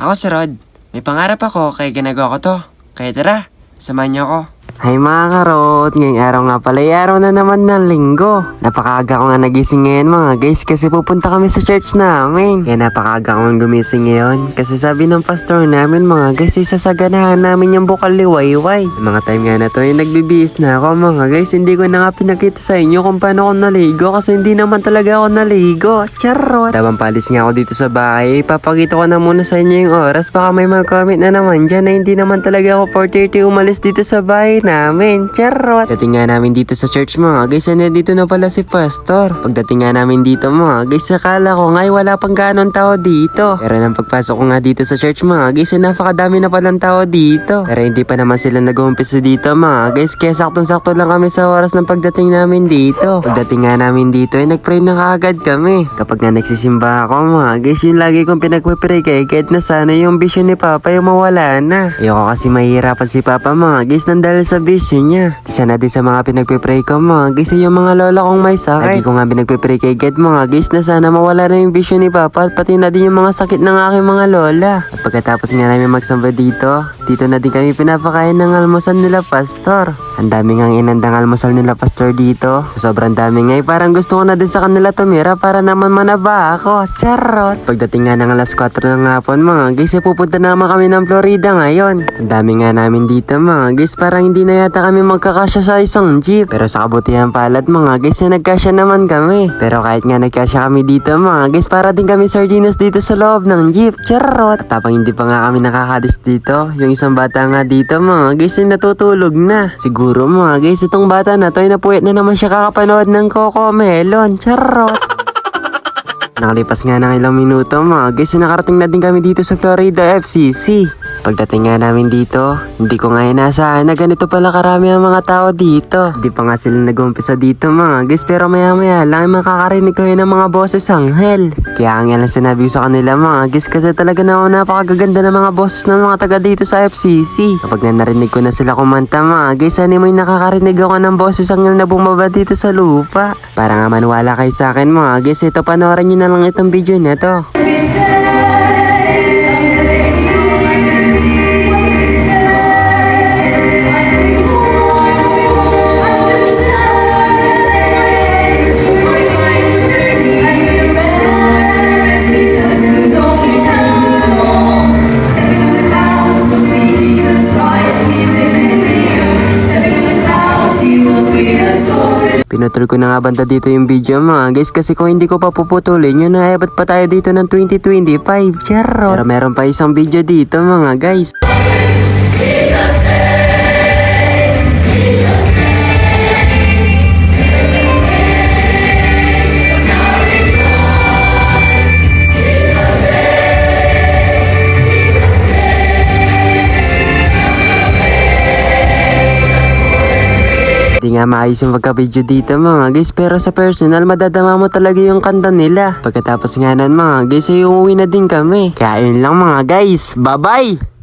Ako si Rod. May pangarap ako kaya ginagawa ko to. Kaya tara, samahan niyo ako. Hay mga karot, ngayong araw nga pala, ay araw na naman ng linggo. Napakaaga ko nga nagising ngayon mga guys kasi pupunta kami sa church namin. Kaya napakaaga ko nga gumising ngayon kasi sabi ng pastor namin mga guys, isasaganahan namin yung bukal liwayway. Mga time nga na to ay nagbibihis na ako mga guys, hindi ko na nga pinakita sa inyo kung paano ako naligo kasi hindi naman talaga ako naligo. Charot! Tabang palis nga ako dito sa bahay, papakita ko na muna sa inyo yung oras, baka may mag-comment na naman dyan na hindi naman talaga ako 4.30 umalis dito sa bahay namin. Charot! Dating nga namin dito sa church mga guys, na dito na pala si pastor. Pagdating nga namin dito mga guys, akala ko nga ay wala pang ganon tao dito. Pero nang pagpasok ko nga dito sa church mga guys, napakadami na palang tao dito. Pero hindi pa naman sila nag-uumpisa dito mga guys, kaya saktong-sakto lang kami sa oras ng pagdating namin dito. Pagdating nga namin dito, ay nag-pray na kaagad kami. Kapag nga nagsisimba ako mga guys, yung lagi kong pinagpipray kay God na sana yung vision ni Papa yung mawala na. Ayoko kasi mahihirapan si Papa mga guys nang dahil sa vision niya. Isa na din sa mga pinagpipray ko mga guys ay yung mga lola kong may sakit. Lagi ko nga pinagpipray kay God mga guys na sana mawala na yung vision ni Papa at pati na din yung mga sakit ng aking mga lola. At pagkatapos nga namin magsamba dito, dito na din kami pinapakain ng almusal nila pastor. Ang dami nga inandang almusal nila pastor dito. Sobrang dami nga eh, parang gusto ko na din sa kanila tumira para naman manaba ako. Charot! Pagdating nga ng alas 4 ng hapon mga guys, eh, pupunta naman kami ng Florida ngayon. Ang dami nga namin dito mga guys, parang hindi na yata kami magkakasya sa isang jeep. Pero sa kabutihan palad mga guys, na nagkasya naman kami. Pero kahit nga nagkasya kami dito mga guys, para din kami sardinas dito sa loob ng jeep. Charot! At habang hindi pa nga kami nakakalis dito, yung isang bata nga dito mga guys, ay natutulog na. Siguro mga guys, itong bata na to ay napuyat na naman siya kakapanood ng Coco Melon. Charot! Nakalipas nga ng ilang minuto mga guys, nakarating na din kami dito sa Florida FCC. Pagdating nga namin dito, hindi ko nga inaasahan na ganito pala karami ang mga tao dito. Di pa nga sila nag-umpisa dito mga guys, pero maya maya lang makakarinig yun ng mga boses anghel. Kaya ang yan lang sinabi sa kanila mga guys, kasi talaga na napakagaganda ng mga boses ng mga taga dito sa FCC. Kapag nga narinig ko na sila kumanta mga guys, ano may nakakarinig ako ng boses anghel na bumaba dito sa lupa. Para nga maniwala kayo sa akin mga guys, ito panoorin nyo na lang itong video na to. Pinutol ko na nga banda dito yung video mga guys kasi kung hindi ko pa puputulin yun naabot pa tayo dito ng 2025 Charot. Pero meron pa isang video dito mga guys Di nga maayos yung pagka-video dito mga guys pero sa personal madadama mo talaga yung kanta nila. Pagkatapos nga nun mga guys ay uuwi na din kami. Yun lang mga guys. Bye bye!